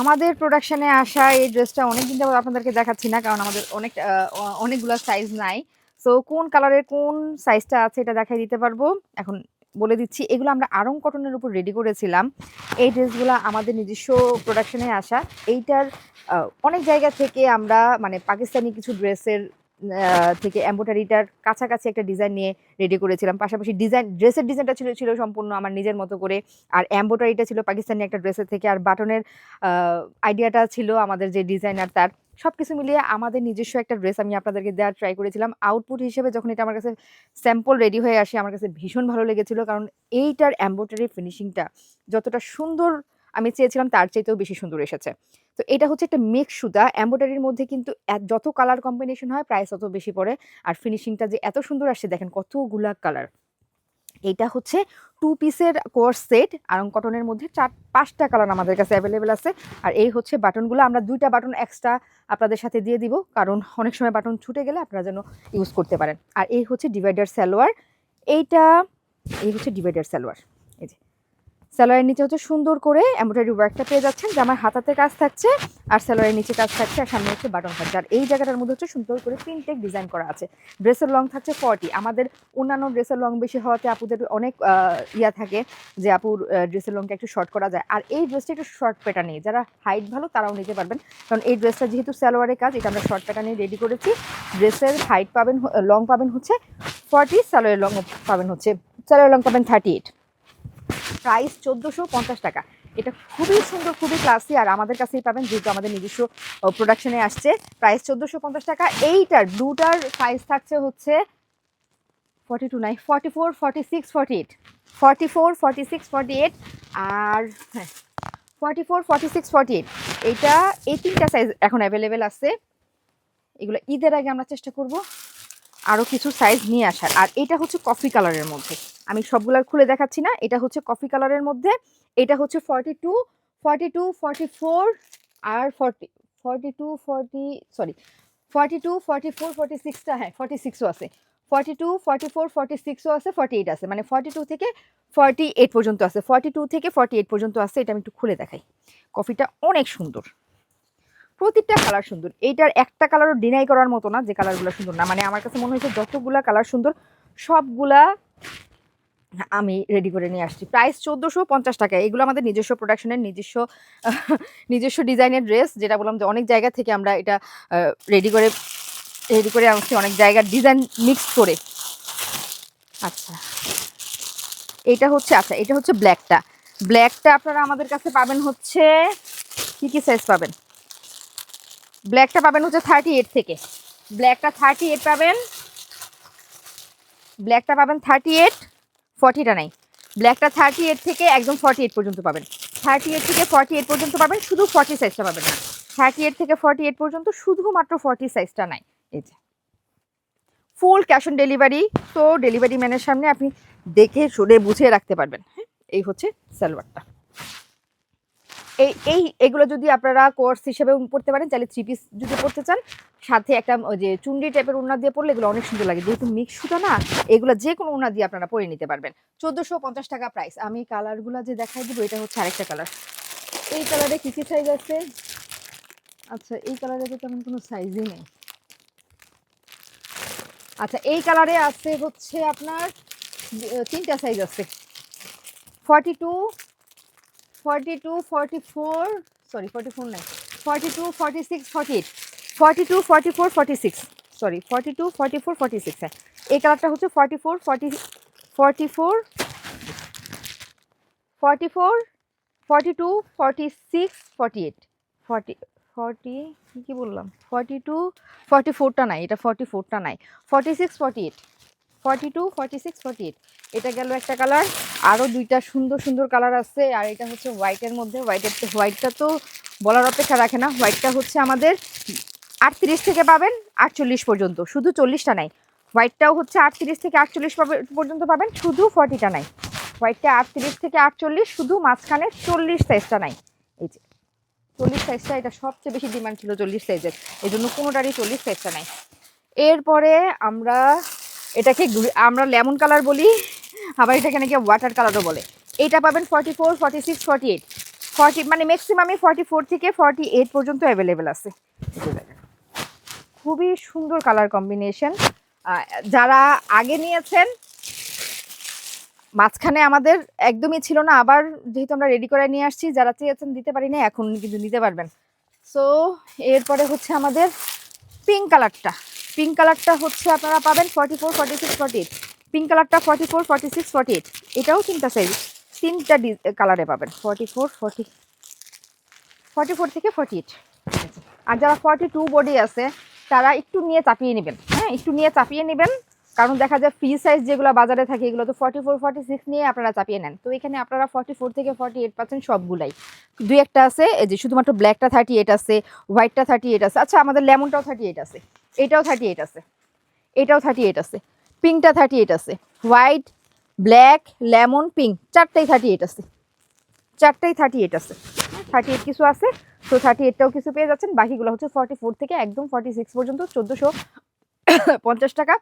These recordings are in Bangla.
আমাদের প্রোডাকশানে আসা এই ড্রেসটা অনেক দিন যাবত আপনাদেরকে দেখাচ্ছি না, কারণ আমাদের অনেক অনেকগুলো সাইজ নাই। সো কোন কালারের কোন সাইজটা আছে এটা দেখাই দিতে পারব। এখন বলে দিচ্ছি, এগুলো আমরা আরং কটনের উপর রেডি করেছিলাম। এই ড্রেসগুলো আমাদের নিজস্ব প্রোডাকশনে আসা। এইটার অনেক জায়গা থেকে আমরা মানে পাকিস্তানি কিছু ড্রেসের থেকে এম্বোটারিটার কাছাকাছি একটা ডিজাইন নিয়ে রেডি করেছিলাম। পাশাপাশি ডিজাইন ড্রেসের ডিজাইনটা ছিল ছিল সম্পূর্ণ আমার নিজের মতো করে। আর এম্বোটারিটা ছিল পাকিস্তানি একটা ড্রেসের থেকে। আর বাটনের আইডিয়াটা ছিল আমাদের যে ডিজাইনার তার। সব কিছু মিলিয়ে আমাদের নিজস্ব একটা ড্রেস আমি আপনাদেরকে দেওয়ার ট্রাই করেছিলাম। আউটপুট হিসেবে যখন এটা আমার কাছে স্যাম্পল রেডি হয়ে আসে, আমার কাছে ভীষণ ভালো লেগেছিল। কারণ এইটার এম্বোটারি ফিনিশিংটা যতটা সুন্দর আমি চেয়েছিলাম তার চাইতেও বেশি সুন্দর এসেছে। তো এটা হচ্ছে একটা মিক্স সুতা এম্বোটারির মধ্যে কিন্তু যত কালার কম্বিনেশন হয় প্রাইস তত বেশি পড়ে। আর ফিনিশিংটা যে এত সুন্দর আসছে, দেখেন কতগুলা কালার এইটা হচ্ছে টু পিসের কোর্স সেট আরং কটনের মধ্যে চার, পাঁচটা কালার আমাদের কাছে অ্যাভেলেবেল আছে। আর এই হচ্ছে বাটনগুলো আমরা দুইটা বাটন এক্সট্রা আপনাদের সাথে দিয়ে দিব, কারণ অনেক সময় বাটন ছুটে গেলে আপনারা যেন ইউজ করতে পারেন। আর এই হচ্ছে ডিভাইডার সালোয়ার, এইটা, এই হচ্ছে ডিভাইডার সালোয়ার, এই যে। সালোয়ারের নিচে হচ্ছে সুন্দর করে এমব্রয়ডারি ওয়ার্কটা পেয়ে যাচ্ছেন, যে আমার হাতাতে কাজ থাকছে, আর সালোয়ারের নিচে কাজ থাকছে, আর সামনে হচ্ছে বাটন থাকছে আর এই জায়গাটার মধ্যে হচ্ছে সুন্দর করে প্রিন্টেক ডিজাইন করা আছে। ড্রেসের লং থাকছে ফর্টি আমাদের অন্যান্য ড্রেসের লং বেশি হওয়াতে আপুদের অনেক ইয়া থাকে যে আপুর ড্রেসের লংটা একটু শর্ট করা যায়। আর এই ড্রেসটা একটু শর্ট প্যাটার্নে যারা হাইট ভালো তারাও নিতে পারবেন। কারণ এই ড্রেসটা যেহেতু সালোয়ারের কাজ, এটা আমরা শর্ট প্যাটার্নে রেডি করেছি। ড্রেসের হাইট পাবেন লং পাবেন হচ্ছে ফর্টি সালোয়ারের লং পাবেন হচ্ছে সালোয়ার লং পাবেন থার্টি এইট প্রাইস চোদ্দোশো পঞ্চাশ টাকা। এটা খুবই সুন্দর, খুবই ক্লাসি আর আমাদের কাছেই পাবেন যেহেতু আমাদের নিজস্ব প্রোডাকশনে আসছে। প্রাইস চোদ্দোশো পঞ্চাশ টাকা। এইটার ব্লুটার সাইজ থাকছে হচ্ছে ফর্টি টু নাই forty four forty six forty eight forty four forty six forty eight আর হ্যাঁ forty four forty six forty eight এইটা এই তিনটা সাইজ এখন অ্যাভেলেবেল আছে। এগুলো ঈদের আগে আমরা চেষ্টা করব আরও কিছু সাইজ নিয়ে আসার। আর এটা হচ্ছে কফি কালারের মধ্যে। আমি সবগুলার খুলে দেখাচ্ছি না। এটা হচ্ছে কফি কালারের মধ্যে। এটা হচ্ছে forty two forty two forty four আর forty forty two forty sorry forty two forty four forty সিক্সটা হ্যাঁ ফর্টি সিক্সও আছে। Forty two forty four forty সিক্সও আছে ফর্টি এইট আছে। মানে ফর্টি টু থেকে ফর্টি এইট পর্যন্ত আছে। ফর্টি টু থেকে ফর্টি এইট পর্যন্ত আছে, এটা আমি একটু খুলে দেখাই। কফিটা অনেক সুন্দর। প্রতিটা কালার সুন্দর। এইটার একটা কালারও ডিনাই করার মতো না, যে কালারগুলো সুন্দর না। মানে আমার কাছে মনে হয়েছে যতগুলা কালার সুন্দর, সবগুলা আমি রেডি করে নিয়ে আসছি। প্রাইস চোদ্দোশো পঞ্চাশ টাকা। এগুলো আমাদের নিজস্ব প্রোডাকশনের নিজস্ব নিজস্ব ডিজাইনের ড্রেস যেটা বললাম যে অনেক জায়গা থেকে আমরা এটা রেডি করে রেডি করে আনছি, অনেক জায়গার ডিজাইন মিক্স করে। আচ্ছা। এটা হচ্ছে আচ্ছা এটা হচ্ছে ব্ল্যাকটা ব্ল্যাকটা আপনারা আমাদের কাছে পাবেন হচ্ছে, কি কি সাইজ পাবেন? ব্ল্যাকটা পাবেন হচ্ছে থার্টি এইট থেকে। ব্ল্যাকটা থার্টি এইট পাবেন। ব্ল্যাকটা পাবেন থার্টি এইট ফর্টিটা নাই। ব্ল্যাকটা থার্টি এইট থেকে একদম ফর্টি এইট পর্যন্ত পাবেন। থার্টি এইট থেকে ফর্টি এইট পর্যন্ত পাবেন, শুধু ফর্টি সাইজটা পাবেন না। থার্টি এইট থেকে ফর্টি এইট পর্যন্ত শুধুমাত্র ফর্টি সাইজটা নাই। এই যে। ফুল ক্যাশ অন ডেলিভারি তো ডেলিভারি ম্যানের সামনে আপনি দেখে শুনে বুঝিয়ে রাখতে পারবেন। হ্যাঁ এই হচ্ছে সালোয়ারটা। এই এই, এগুলো যদি আপনারা কোর্স হিসেবে পড়তে পারেন তাহলে থ্রি পিস যদি পড়তে চান, সাথে একটা ওই যে চুন্ডি টাইপের ওড়না দিয়ে পড়লে এগুলো অনেক সুন্দর লাগে। যেহেতু মিক্স সুতা না, এগুলো যে কোনো ওড়না দিয়ে আপনারা পরে নিতে পারবেন। চোদ্দোশো পঞ্চাশ টাকা প্রাইস আমি কালারগুলো যে দেখাই দিব, এটা হচ্ছে আরেকটা কালার এই কালারে কী কী সাইজ আছে? আচ্ছা এই কালারে তো তেমন কোনো সাইজই নেই। আচ্ছা এই কালারে আছে হচ্ছে আপনার তিনটা সাইজ আছে। Forty two forty two forty four sorry forty four নাই forty two forty six forty eight forty two forty four forty six sorry forty two forty four forty six এই কালারটা হচ্ছে forty four forty forty four forty four forty two forty six forty eight forty forty কী কী বললাম ফর্টি টু ফর্টি ফোরটা নাই, এটা ফর্টি ফোরটা নাই forty six forty eight forty two forty six forty eight এটা গেল একটা কালার আরও দুইটা সুন্দর সুন্দর কালার আছে, আর এটা হচ্ছে হোয়াইটের মধ্যে। হোয়াইটের হোয়াইটটা তো বলার অপেক্ষা রাখে না। হোয়াইটটা হচ্ছে আমাদের আটত্রিশ থেকে পাবেন আটচল্লিশ পর্যন্ত। শুধু চল্লিশটা নাই। হোয়াইটটাও হচ্ছে আটত্রিশ থেকে আটচল্লিশ পর্যন্ত পাবেন, শুধু ফর্টিটা নাই। হোয়াইটটা আটত্রিশ থেকে আটচল্লিশ, শুধু মাঝখানে চল্লিশ সাইজটা নাই। এই যে, চল্লিশ সাইজটা এটা সবচেয়ে বেশি ডিমান্ড ছিল চল্লিশ সাইজের এই জন্য কোনোটারই চল্লিশ সাইজটা নাই। এরপরে আমরা এটাকে আমরা লেমন কালার বলি, আবার এটাকে নাকি ওয়াটার কালারও বলে। এইটা পাবেন forty four forty six forty eight forty মানে ম্যাক্সিমামই ফর্টি ফোর থেকে ফর্টি এইট পর্যন্ত অ্যাভেলেবেল আছে। খুবই সুন্দর কালার কম্বিনেশন যারা আগে নিয়েছেন, মাঝখানে আমাদের একদমই ছিল না, আবার যেহেতু আমরা রেডি করে নিয়ে আসছি, যারা চেয়েছেন দিতে পারি না এখন কিন্তু নিতে পারবেন। সো এরপরে হচ্ছে আমাদের পিঙ্ক কালারটা পিঙ্ক কালারটা হচ্ছে আপনারা পাবেন forty four forty six forty eight pink কালারটা forty four forty six forty eight এটাও তিনটা সাইজ তিনটা কালারে পাবেন forty four forty forty four থেকে ফর্টি এইট আর যারা ফর্টি টু বডি আছে, তারা একটু নিয়ে চাপিয়ে নেবেন। হ্যাঁ একটু নিয়ে চাপিয়ে নেবেন। কারণ দেখা যায় ফ্রি সাইজ যেগুলো বাজারে থাকে, এগুলো তো ফর্টি ফোর ফর্টি সিক্স নিয়ে আপনারা চাপিয়ে নেন। তো এখানে আপনারা ফর্টি ফোর থেকে ফর্টি এইট পার্সেন্ট সবগুলাই। দুই একটা আছে, এই যে শুধুমাত্র ব্ল্যাকটা থার্টি এইট আছে হোয়াইটটা থার্টি এইট আছে। আচ্ছা আমাদের লেমনটাও থার্টি এইট আছে। এটাও থার্টি এইট আছে। এটাও থার্টি এইট আছে। পিঙ্কটা থার্টি এইট আছে। হোয়াইট ব্ল্যাক লেমন পিঙ্ক চারটাই থার্টি এইট আছে। চারটাই থার্টি এইট আছে। থার্টি এইট কিছু আছে, তো থার্টি এইটটাও কিছু পেয়ে যাচ্ছেন। বাকিগুলো হচ্ছে ফর্টি ফোর থেকে একদম ফর্টি সিক্স পর্যন্ত, চোদ্দোশো পঞ্চাশ টাকা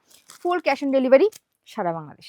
ফুল ক্যাশ অন ডেলিভারি সারা বাংলাদেশ।